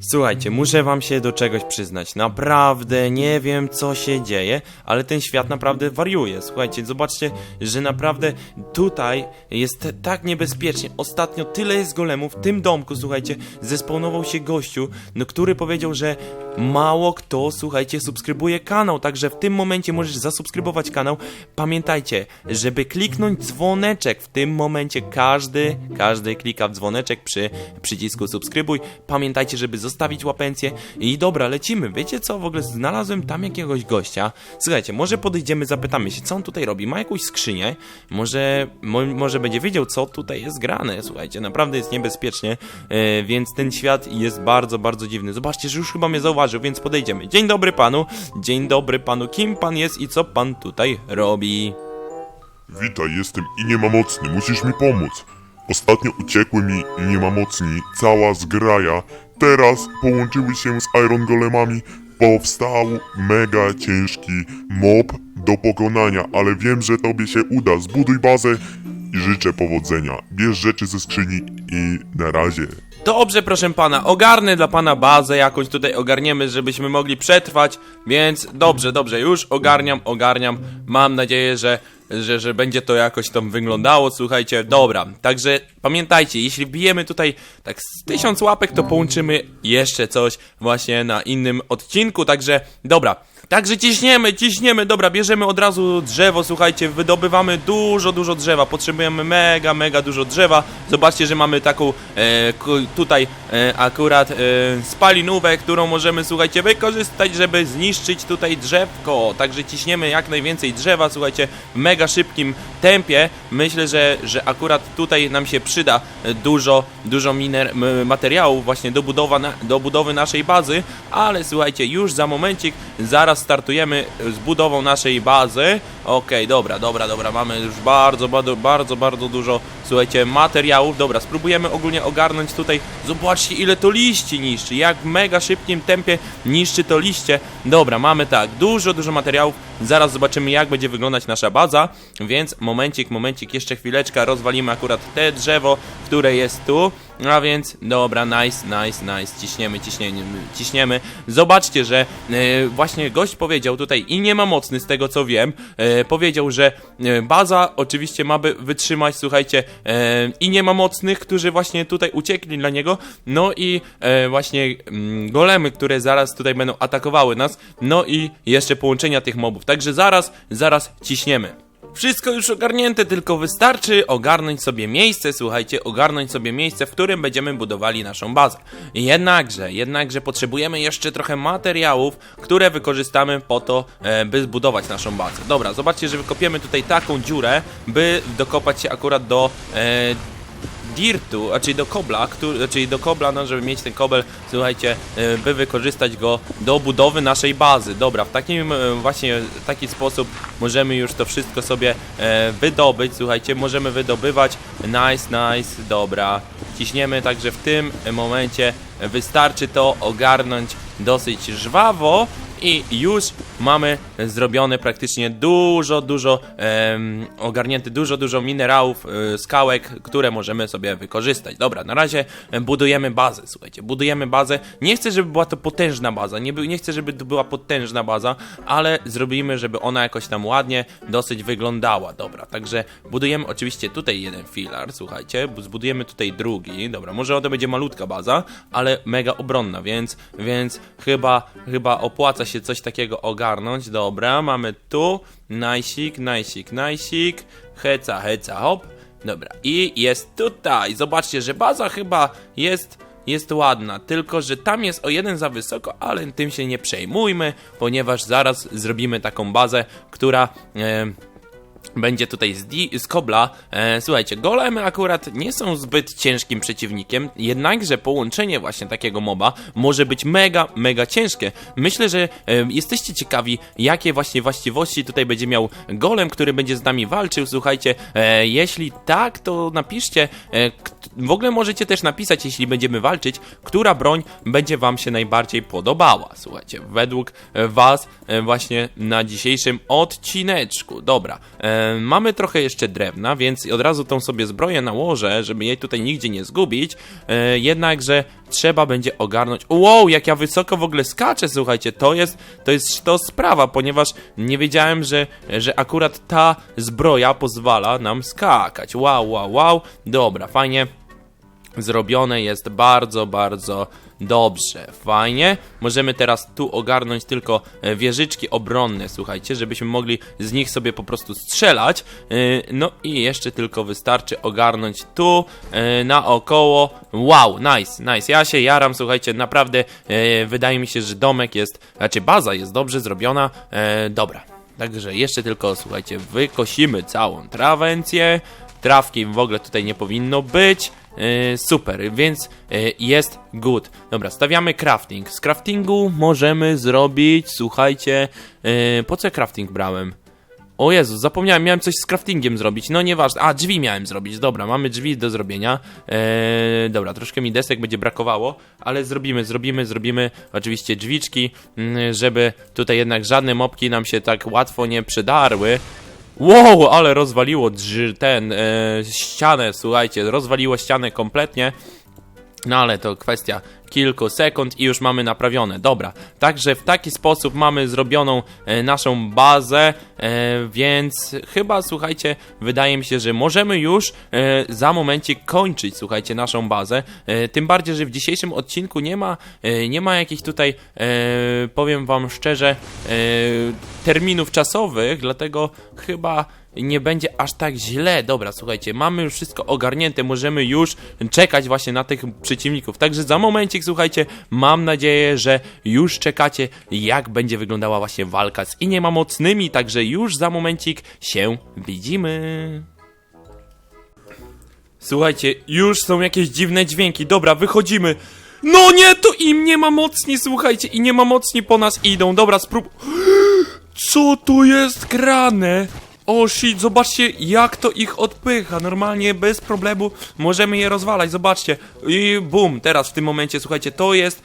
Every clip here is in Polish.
Słuchajcie, muszę wam się do czegoś przyznać. Naprawdę nie wiem, co się dzieje, ale ten świat naprawdę wariuje. Słuchajcie, zobaczcie, że naprawdę tutaj jest tak niebezpiecznie. Ostatnio tyle jest golemów w tym domku, słuchajcie, zespawnował się gościu, no, który powiedział, że mało kto, słuchajcie, subskrybuje kanał, także w tym momencie możesz zasubskrybować kanał. Pamiętajcie, żeby kliknąć dzwoneczek, w tym momencie każdy, każdy klika w dzwoneczek przy przycisku subskrybuj. Pamiętajcie, żeby zostawić łapencję i dobra, lecimy. Wiecie co, w ogóle znalazłem tam jakiegoś gościa. Słuchajcie, może podejdziemy, zapytamy się, co on tutaj robi. Ma jakąś skrzynię, może, mo, może będzie wiedział, co tutaj jest grane. Słuchajcie, naprawdę jest niebezpiecznie, e, więc ten świat jest bardzo, bardzo dziwny. Zobaczcie, że już chyba mnie zauważył, więc podejdziemy. Dzień dobry panu, dzień dobry panu, kim pan jest i co pan tutaj robi? Witaj, jestem i nie ma musisz mi pomóc. Ostatnio uciekły mi i nie ma mocni, cała zgraja. Teraz połączyły się z Iron Golemami. Powstał mega ciężki mob do pokonania, ale wiem, że tobie się uda. Zbuduj bazę i życzę powodzenia. Bierz rzeczy ze skrzyni i na razie. Dobrze, proszę pana, ogarnę dla pana bazę jakąś tutaj ogarniemy, żebyśmy mogli przetrwać, więc dobrze, dobrze, już ogarniam, ogarniam. Mam nadzieję, że, że, że będzie to jakoś tam wyglądało, słuchajcie, dobra. Także pamiętajcie, jeśli wbijemy tutaj tak z tysiąc łapek, to połączymy jeszcze coś właśnie na innym odcinku, także dobra. Także ciśniemy, ciśniemy, dobra, bierzemy od razu drzewo, słuchajcie, wydobywamy dużo, dużo drzewa, potrzebujemy mega, mega dużo drzewa. Zobaczcie, że mamy taką e, tutaj e, akurat e, spalinówę, którą możemy, słuchajcie, wykorzystać, żeby zniszczyć tutaj drzewko. Także ciśniemy jak najwięcej drzewa, słuchajcie, w mega szybkim tempie. Myślę, że, że akurat tutaj nam się przyda dużo, dużo miner, materiałów właśnie do, budowa do budowy naszej bazy, ale słuchajcie, już za momencik, zaraz startujemy z budową naszej bazy. Okej, dobra, dobra, dobra, mamy już bardzo, bardzo, bardzo, bardzo dużo, słuchajcie, materiałów. Dobra, spróbujemy ogólnie ogarnąć tutaj. Zobaczcie, ile to liści niszczy, jak w mega szybkim tempie niszczy to liście. Dobra, mamy tak, dużo, dużo materiałów. Zaraz zobaczymy, jak będzie wyglądać nasza baza, więc momencik, momencik, jeszcze chwileczkę, rozwalimy akurat te drzewo, które jest tu. A więc, dobra, nice, nice, nice, ciśniemy, ciśniemy, ciśniemy. Zobaczcie, że e, właśnie gość powiedział tutaj i nie ma mocny z tego co wiem, e, powiedział, że e, baza oczywiście ma by wytrzymać, słuchajcie, e, i nie ma mocnych, którzy właśnie tutaj uciekli dla niego, no i e, właśnie mm, golemy, które zaraz tutaj będą atakowały nas, no i jeszcze połączenia tych mobów. Także zaraz, zaraz ciśniemy. Wszystko już ogarnięte, tylko wystarczy ogarnąć sobie miejsce, słuchajcie, ogarnąć sobie miejsce, w którym będziemy budowali naszą bazę. Jednakże, jednakże potrzebujemy jeszcze trochę materiałów, które wykorzystamy po to, e, by zbudować naszą bazę. Dobra, zobaczcie, że wykopiemy tutaj taką dziurę, by dokopać się akurat do e, dirtu, czyli do kobla, który, czyli do kobla, no żeby mieć ten kobel, słuchajcie, e, by wykorzystać go do budowy naszej bazy. Dobra, w takim e, właśnie taki sposób możemy już to wszystko sobie e, wydobyć, słuchajcie, możemy wydobywać. Nice, nice, dobra. Ciśniemy, także w tym momencie wystarczy to ogarnąć dosyć żwawo i już mamy zrobione praktycznie dużo, dużo em, ogarnięte dużo, dużo minerałów, e, skałek, które możemy sobie wykorzystać. Dobra, na razie budujemy bazę, słuchajcie, budujemy bazę. Nie chcę, żeby była to potężna baza, nie, nie chcę, żeby to była potężna baza, ale zrobimy, żeby ona jakoś tam ładnie dosyć wyglądała. Dobra, także budujemy oczywiście tutaj jeden filar, słuchajcie, bu- zbudujemy tutaj drugi. Dobra, może to będzie malutka baza, ale mega obronna, więc, więc chyba, chyba opłaca się coś takiego ogarnąć. Dobra, mamy tu, najsik, najsik, najsik, heca, heca, hop. Dobra, i jest tutaj. Zobaczcie, że baza chyba jest jest ładna, tylko że tam jest o jeden za wysoko, ale tym się nie przejmujmy, ponieważ zaraz zrobimy taką bazę, która e, będzie tutaj z, di- z kobla. E, słuchajcie, golemy akurat nie są zbyt ciężkim przeciwnikiem, jednakże połączenie właśnie takiego moba może być mega, mega ciężkie. Myślę, że e, jesteście ciekawi, jakie właśnie właściwości tutaj będzie miał golem, który będzie z nami walczył. Słuchajcie, e, jeśli tak, to napiszcie. E, w ogóle możecie też napisać, jeśli będziemy walczyć, która broń będzie wam się najbardziej podobała. Słuchajcie, według e, was e, właśnie na dzisiejszym odcineczku. Dobra, e, E, mamy trochę jeszcze drewna, więc od razu tą sobie zbroję nałożę, żeby jej tutaj nigdzie nie zgubić. E, jednakże trzeba będzie ogarnąć. Wow, jak ja wysoko w ogóle skaczę, słuchajcie, to jest to jest to sprawa, ponieważ nie wiedziałem, że, że akurat ta zbroja pozwala nam skakać. Wow, wow, wow. Dobra, fajnie zrobione jest bardzo, bardzo dobrze, fajnie. Możemy teraz tu ogarnąć tylko e, wieżyczki obronne, słuchajcie, żebyśmy mogli z nich sobie po prostu strzelać. E, No i jeszcze tylko wystarczy ogarnąć tu, e, naokoło. Wow, nice, nice. Ja się jaram, słuchajcie, naprawdę wydaje mi się, że domek jest, znaczy baza jest dobrze zrobiona. Dobra, także jeszcze tylko, słuchajcie, wykosimy całą trawencję. Trawki w ogóle tutaj nie powinno być. Yy, super, więc yy, jest good. Dobra, stawiamy crafting. Z craftingu możemy zrobić, słuchajcie, yy, po co crafting brałem? O Jezu, zapomniałem, miałem coś z craftingiem zrobić, no nieważne, a drzwi miałem zrobić, dobra, mamy drzwi do zrobienia, eee, dobra, troszkę mi desek będzie brakowało, ale zrobimy, zrobimy, zrobimy oczywiście drzwiczki, mm, żeby tutaj jednak żadne mopki nam się tak łatwo nie przydarły, Wow, ale rozwaliło drży, ten, e, ścianę, słuchajcie, rozwaliło ścianę kompletnie. No ale to kwestia kilku sekund i już mamy naprawione. Dobra, także w taki sposób mamy zrobioną e, naszą bazę, e, więc chyba słuchajcie, wydaje mi się, że możemy już e, za momencik kończyć, słuchajcie, naszą bazę. E, tym bardziej, że w dzisiejszym odcinku nie ma, e, nie ma jakichś tutaj, e, powiem wam szczerze, e, terminów czasowych, dlatego chyba nie będzie aż tak źle. Dobra, słuchajcie, mamy już wszystko ogarnięte, możemy już czekać właśnie na tych przeciwników. Także za momencik, słuchajcie, mam nadzieję, że już czekacie, jak będzie wyglądała właśnie walka z Mocnymi, także już za momencik się widzimy. Słuchajcie, już są jakieś dziwne dźwięki. Dobra, wychodzimy. No nie, to im nie ma mocni, słuchajcie, i nie ma mocni po nas idą. Dobra, sprób... Co tu jest grane? O shit, zobaczcie jak to ich odpycha. Normalnie bez problemu możemy je rozwalać, zobaczcie. I bum, teraz w tym momencie, słuchajcie, to jest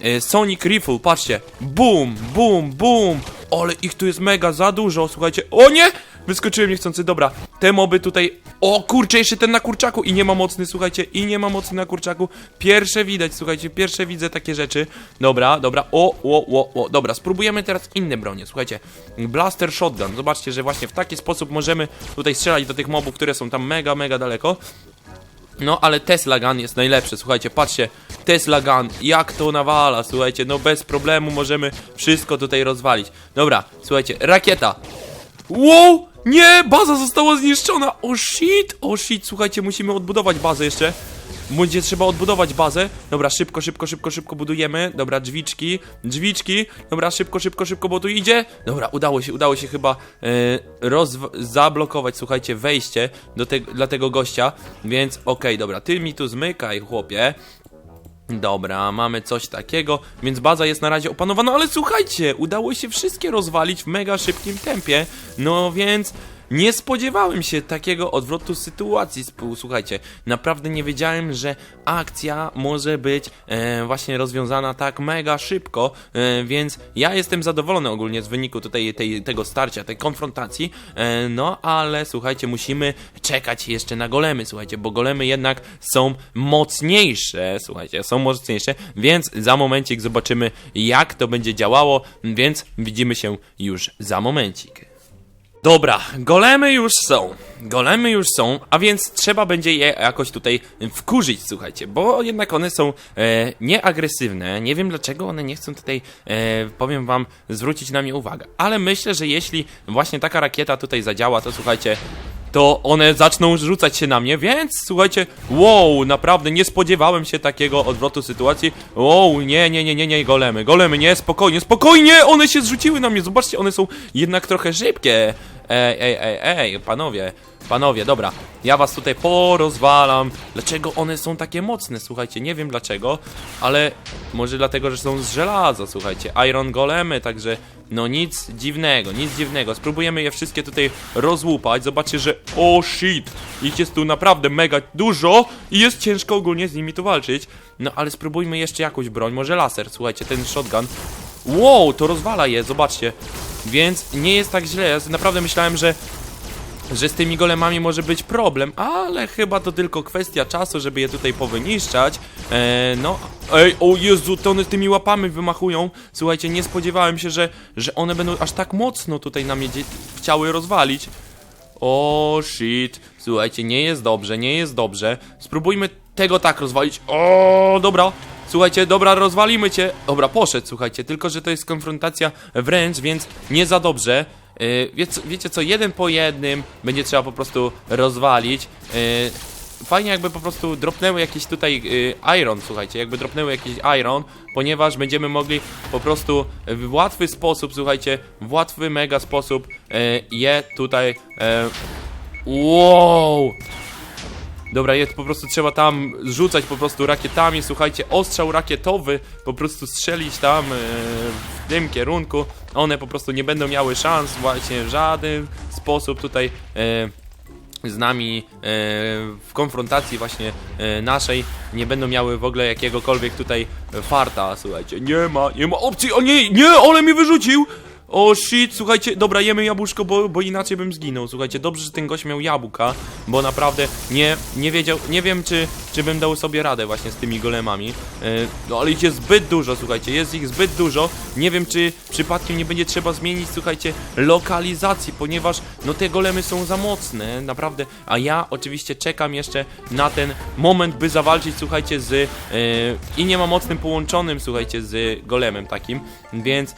e, Sonic Rifle, patrzcie. Bum, bum, bum. Ale ich tu jest mega za dużo, słuchajcie. O nie! Wyskoczyłem niechcący, dobra. Te moby tutaj... O kurczę, jeszcze ten na kurczaku i nie ma mocny, słuchajcie. I nie ma mocny na kurczaku. Pierwsze widać, słuchajcie, pierwsze widzę takie rzeczy. Dobra, dobra. O, o, o, o. Dobra, spróbujemy teraz inne bronie, słuchajcie. Blaster Shotgun. Zobaczcie, że właśnie w taki sposób możemy tutaj strzelać do tych mobów, które są tam mega, mega daleko. No, ale Tesla Gun jest najlepszy, słuchajcie, patrzcie, Tesla Gun, jak to nawala, słuchajcie, no bez problemu możemy wszystko tutaj rozwalić. Dobra, słuchajcie, rakieta. Wow, nie, baza została zniszczona, o shit, o shit, słuchajcie, musimy odbudować bazę jeszcze. Będzie trzeba odbudować bazę. Dobra, szybko, szybko, szybko, szybko budujemy. Dobra, drzwiczki, drzwiczki. Dobra, szybko, szybko, szybko, bo tu idzie. Dobra, udało się, udało się chyba rozw- zablokować, słuchajcie, wejście do te- dla tego gościa. Więc okej, dobra, ty mi tu zmykaj, chłopie. Dobra, mamy coś takiego, więc baza jest na razie opanowana, ale słuchajcie, udało się wszystkie rozwalić w mega szybkim tempie, no więc nie spodziewałem się takiego odwrotu sytuacji, słuchajcie, naprawdę nie wiedziałem, że akcja może być e, właśnie rozwiązana tak mega szybko, e, więc ja jestem zadowolony ogólnie z wyniku tutaj tej, tego starcia, tej konfrontacji, e, no ale słuchajcie, musimy czekać jeszcze na golemy, słuchajcie, bo golemy jednak są mocniejsze, słuchajcie, są mocniejsze, więc za momencik zobaczymy jak to będzie działało, więc widzimy się już za momencik. Dobra, golemy już są. Golemy już są, a więc trzeba będzie je jakoś tutaj wkurzyć, słuchajcie, bo jednak one są e, nieagresywne. Nie wiem dlaczego one nie chcą tutaj, e, powiem wam, zwrócić na mnie uwagę. Ale myślę, że jeśli właśnie taka rakieta tutaj zadziała, to słuchajcie, to one zaczną rzucać się na mnie, więc słuchajcie, wow, naprawdę nie spodziewałem się takiego odwrotu sytuacji. Wow, nie, nie, nie, nie, nie, golemy, golemy, nie, spokojnie, spokojnie, one się zrzuciły na mnie, zobaczcie, one są jednak trochę szybkie. Ej, ej, ej, ej, panowie, panowie, dobra, ja was tutaj porozwalam. Dlaczego one są takie mocne, słuchajcie, nie wiem dlaczego, ale może dlatego, że są z żelaza, słuchajcie, iron golemy, także no nic dziwnego, nic dziwnego. Spróbujemy je wszystkie tutaj rozłupać. Zobaczcie, że o shit, ich jest tu naprawdę mega dużo i jest ciężko ogólnie z nimi tu walczyć. No ale spróbujmy jeszcze jakąś broń, może laser, słuchajcie, ten shotgun. Wow, to rozwala je, zobaczcie. Więc nie jest tak źle. Ja naprawdę myślałem, że że z tymi golemami może być problem, ale chyba to tylko kwestia czasu, żeby je tutaj powyniszczać. E, no, ej, o Jezu, to one tymi łapami wymachują. Słuchajcie, nie spodziewałem się, że, że one będą aż tak mocno tutaj na mnie chciały rozwalić. O shit, słuchajcie, nie jest dobrze, nie jest dobrze. Spróbujmy tego tak rozwalić. O, dobra. Słuchajcie, dobra, rozwalimy cię. Dobra, poszedł, słuchajcie, tylko że to jest konfrontacja wręcz, więc nie za dobrze. Yy, wiecie, co, jeden po jednym będzie trzeba po prostu rozwalić. Yy, fajnie jakby po prostu dropnęły jakiś tutaj yy, iron, słuchajcie, jakby dropnęły jakiś iron, ponieważ będziemy mogli po prostu w łatwy sposób, słuchajcie, w łatwy mega sposób yy, je tutaj yy, Wow! Dobra, jest po prostu trzeba tam rzucać po prostu rakietami, słuchajcie, ostrzał rakietowy, po prostu strzelić tam e, w tym kierunku. One po prostu nie będą miały szans właśnie w żaden sposób tutaj e, z nami e, w konfrontacji właśnie naszej nie będą miały w ogóle jakiegokolwiek tutaj farta, słuchajcie, nie ma, nie ma opcji, o nie, nie, ale mnie wyrzucił! O shit, słuchajcie, dobra, jemy jabłuszko, bo, bo inaczej bym zginął. Słuchajcie, dobrze, że ten gość miał jabłka, bo naprawdę nie, nie wiedział, nie wiem, czy, czy bym dał sobie radę właśnie z tymi golemami. Yy, no ale ich jest zbyt dużo, słuchajcie, jest ich zbyt dużo. Nie wiem, czy przypadkiem nie będzie trzeba zmienić, słuchajcie, lokalizacji, ponieważ no te golemy są za mocne, naprawdę. A ja oczywiście czekam jeszcze na ten moment, by zawalczyć, słuchajcie, z yy, i nie ma mocnym połączonym, słuchajcie, z golemem takim, więc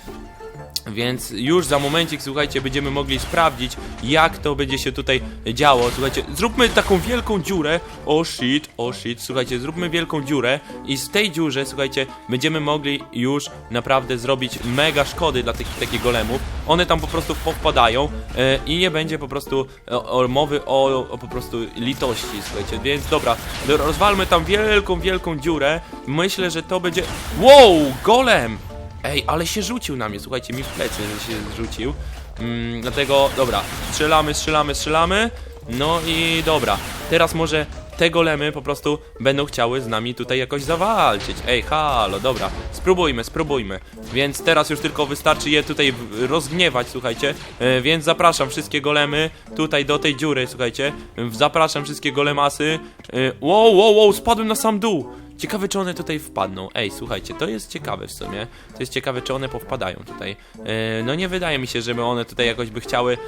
więc już za momencik, słuchajcie, będziemy mogli sprawdzić, jak to będzie się tutaj działo. Słuchajcie, zróbmy taką wielką dziurę. O shit, o shit, słuchajcie, zróbmy wielką dziurę i z tej dziurze, słuchajcie, będziemy mogli już naprawdę zrobić mega szkody dla takich, takich golemów. One tam po prostu powpadają e, i nie będzie po prostu o, o, mowy o, o po prostu litości, słuchajcie. Więc dobra, rozwalmy tam wielką, wielką dziurę. Myślę, że to będzie... Wow, golem! Ej, ale się rzucił na mnie, słuchajcie, mi w plecy się rzucił. Mm, dlatego, dobra, strzelamy, strzelamy, strzelamy. No i dobra, teraz może te golemy po prostu będą chciały z nami tutaj jakoś zawalczyć. Ej, halo, dobra, spróbujmy, spróbujmy. Więc teraz już tylko wystarczy je tutaj rozgniewać, słuchajcie. E, więc zapraszam wszystkie golemy tutaj do tej dziury, słuchajcie. E, Zapraszam wszystkie golemasy. E, wow, wow, wow, spadłem na sam dół. Ciekawe, czy one tutaj wpadną. Ej, słuchajcie, to jest ciekawe w sumie. To jest ciekawe, czy one powpadają tutaj. E, no nie wydaje mi się, żeby one tutaj jakoś by chciały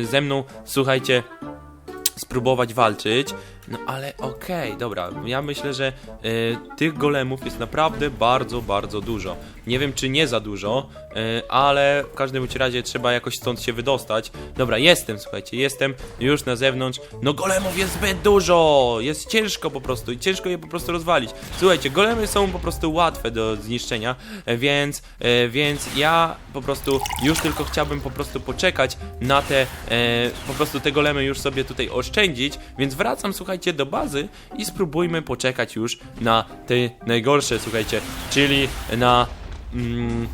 e, ze mną, słuchajcie, spróbować walczyć. No ale okej, dobra. Ja myślę, że e, tych golemów jest naprawdę bardzo, bardzo dużo. Nie wiem, czy nie za dużo, e, ale w każdym razie trzeba jakoś stąd się wydostać. Dobra, jestem, słuchajcie, jestem już na zewnątrz. No golemów jest zbyt dużo! Jest ciężko po prostu i ciężko je po prostu rozwalić. Słuchajcie, golemy są po prostu łatwe do zniszczenia, e, więc, więc ja po prostu już tylko chciałbym po prostu poczekać na te, po prostu te golemy już sobie tutaj oszczędzić, więc wracam, słuchajcie, do bazy i spróbujmy poczekać już na te najgorsze, słuchajcie, czyli na... Mm,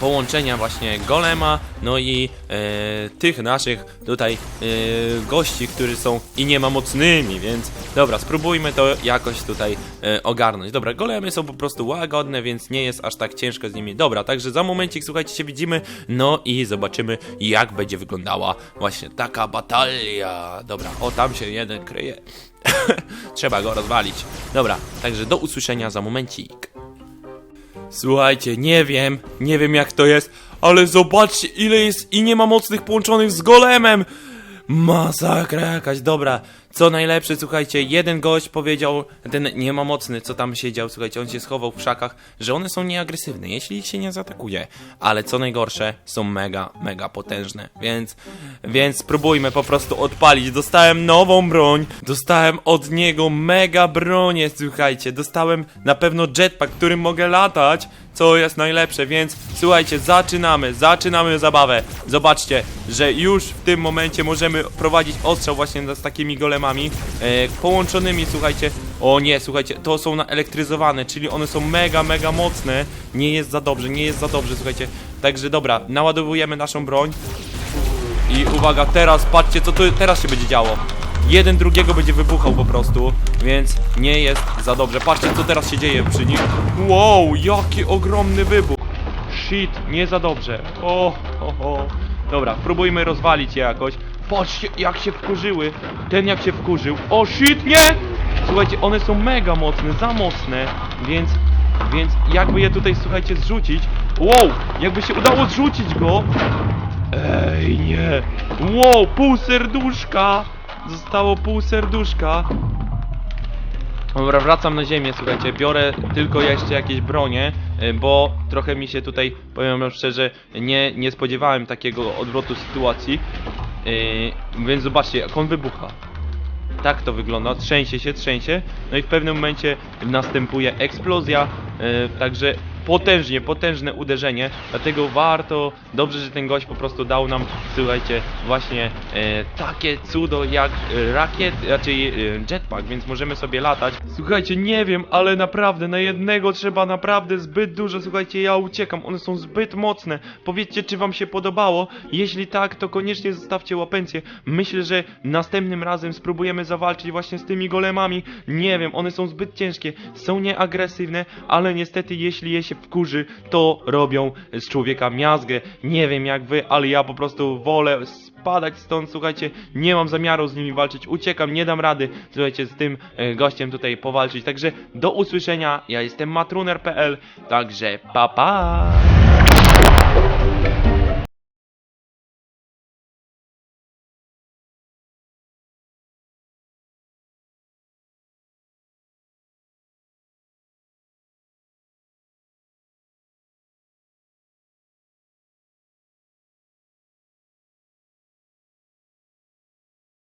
połączenia właśnie golema, no i e, tych naszych tutaj e, gości, którzy są i nie ma mocnymi, więc dobra, spróbujmy to jakoś tutaj e, ogarnąć. Dobra, golemy są po prostu łagodne, więc nie jest aż tak ciężko z nimi. Dobra, także za momencik, słuchajcie, się widzimy, no i zobaczymy, jak będzie wyglądała właśnie taka batalia. Dobra, o, tam się jeden kryje. Trzeba go rozwalić. Dobra, także do usłyszenia za momencik. Słuchajcie, nie wiem, nie wiem jak to jest, ale zobaczcie ile jest i nie ma mocnych połączonych z golemem! Masakra jakaś, dobra. Co najlepsze, słuchajcie, jeden gość powiedział, ten nie ma mocny, co tam siedział, słuchajcie, on się schował w krzakach, że one są nieagresywne, jeśli ich się nie zaatakuje. Ale co najgorsze, są mega, mega potężne, więc, więc spróbujmy po prostu odpalić. Dostałem nową broń, dostałem od niego mega bronię, słuchajcie, dostałem na pewno jetpack, którym mogę latać, co jest najlepsze, więc słuchajcie, zaczynamy, zaczynamy zabawę. Zobaczcie, że już w tym momencie możemy prowadzić ostrzał właśnie z takimi golemami e, połączonymi, słuchajcie. O nie, słuchajcie, to są naelektryzowane, czyli one są mega, mega mocne. Nie jest za dobrze, nie jest za dobrze, słuchajcie. Także dobra, naładowujemy naszą broń. I uwaga, teraz patrzcie, co tu teraz się będzie działo. Jeden drugiego będzie wybuchał po prostu, więc nie jest za dobrze. Patrzcie, co teraz się dzieje przy nim. Wow, jaki ogromny wybuch. Shit, nie za dobrze. O, ho, ho. Dobra, próbujmy rozwalić je jakoś. Patrzcie, jak się wkurzyły. Ten jak się wkurzył. O, shit, nie! Słuchajcie, one są mega mocne, za mocne, więc... Więc jakby je tutaj, słuchajcie, zrzucić... Wow! Jakby się udało zrzucić go... Ej, nie! Wow, pół serduszka! Zostało pół serduszka. Dobra, wracam na ziemię, słuchajcie, biorę tylko jeszcze jakieś bronie, y, bo trochę mi się tutaj, powiem szczerze, nie, nie spodziewałem takiego odwrotu sytuacji. Yy, więc zobaczcie, jak on wybucha. Tak to wygląda, trzęsie się, trzęsie, no i w pewnym momencie następuje eksplozja, yy, także potężnie, potężne uderzenie, dlatego warto, dobrze, że ten gość po prostu dał nam, słuchajcie, właśnie e, takie cudo jak e, rakiet, raczej e, jetpack, więc możemy sobie latać. Słuchajcie, nie wiem, ale naprawdę na jednego trzeba naprawdę zbyt dużo, słuchajcie, ja uciekam, one są zbyt mocne. Powiedzcie, czy wam się podobało? Jeśli tak, to koniecznie zostawcie łapencję. Myślę, że następnym razem spróbujemy zawalczyć właśnie z tymi golemami. Nie wiem, one są zbyt ciężkie, są nieagresywne, ale niestety jeśli je się wkurzy, to robią z człowieka miazgę. Nie wiem jak wy, ale ja po prostu wolę spadać stąd, słuchajcie, nie mam zamiaru z nimi walczyć, uciekam, nie dam rady, słuchajcie, z tym e, gościem tutaj powalczyć. Także do usłyszenia, ja jestem matruner.pl, także pa pa!